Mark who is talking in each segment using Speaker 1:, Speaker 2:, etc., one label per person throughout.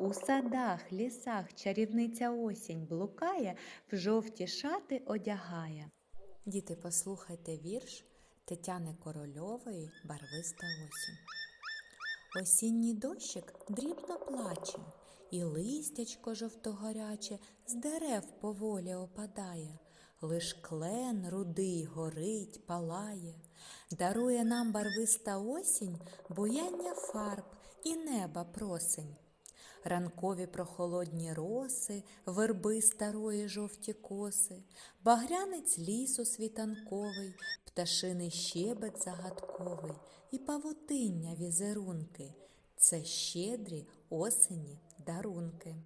Speaker 1: У садах, лісах чарівниця осінь блукає, в жовті шати одягає. Діти, послухайте вірш Тетяни Корольової Барвиста осінь. Осінній дощик дрібно плаче, і листячко жовтогоряче з дерев поволі опадає. Лиш клен рудий горить, палає, дарує нам барвиста осінь, буяння фарб і неба просень. Ранкові прохолодні роси, верби старої жовті коси, багрянець лісу світанковий, пташиний щебет загадковий і павутиння візерунки. Це щедрі осені дарунки.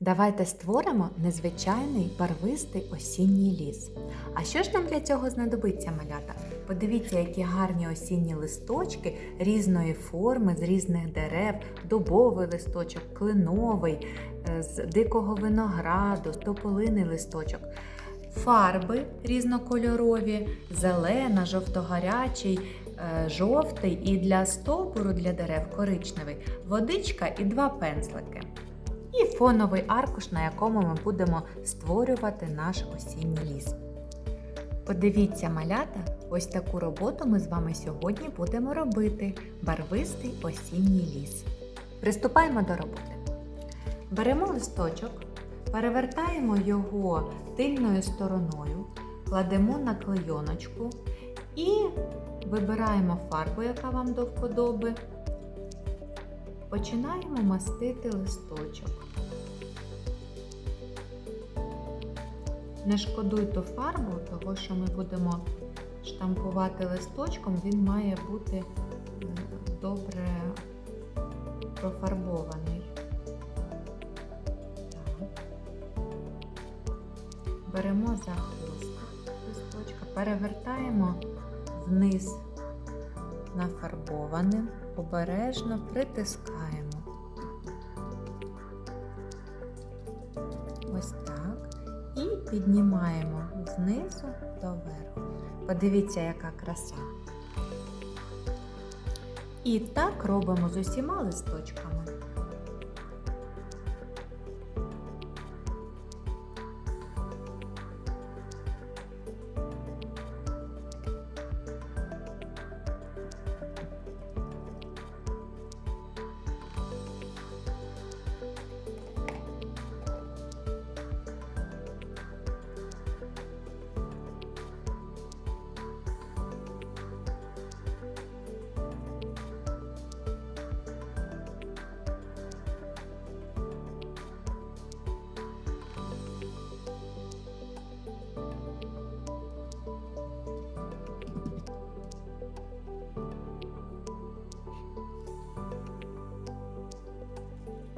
Speaker 1: Давайте створимо незвичайний барвистий осінній ліс. А що ж нам для цього знадобиться, малята? Подивіться, які гарні осінні листочки різної форми, з різних дерев, дубовий листочок, клиновий, е, з дикого винограду, тополиний листочок. Фарби різнокольорові, зелена, жовтогарячий, е, жовтий і для стовбуру для дерев коричневий, водичка і два пензлики і фоновий аркуш, на якому ми будемо створювати наш осінній ліс. Подивіться, малята, ось таку роботу ми з вами сьогодні будемо робити барвистий осінній ліс. Приступаємо до роботи. Беремо листочок, перевертаємо його тильною стороною, кладемо на клейоночку і вибираємо фарбу, яка вам до вподоби. Починаємо мастити листочок. Не шкодуйте фарбу, того що ми будемо штампувати листочком, він має бути е, добре профарбований. Беремо за хвостик листочка, перевертаємо вниз нафарбованим, обережно притискаємо. Ось так. І піднімаємо знизу до верху. Подивіться, яка краса. І так робимо з усіма листочками.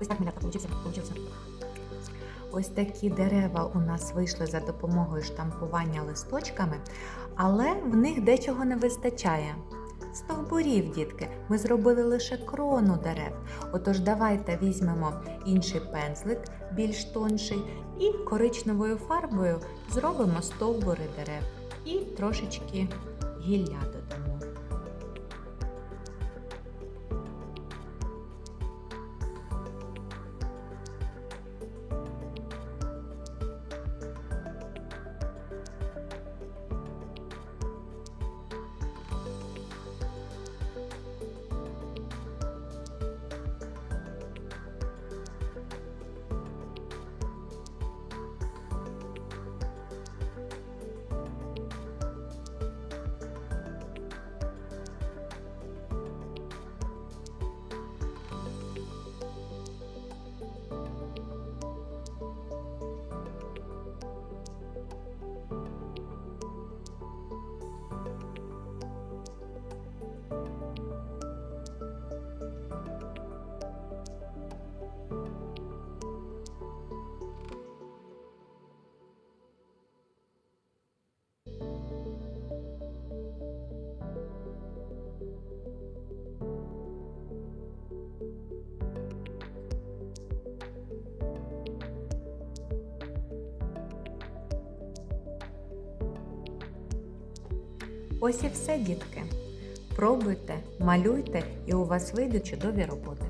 Speaker 1: Ось так малята получився, получився. Ось такі дерева у нас вийшли за допомогою штампування листочками, але в них дечого не вистачає. стовбурів, дітки. Ми зробили лише крону дерев. Отож, давайте візьмемо інший пензлик, більш тонший, і коричневою фарбою зробимо стовбури дерев і трошечки гілля додамо. Ось і все, дітки. Пробуйте, малюйте, і у вас вийдуть чудові роботи.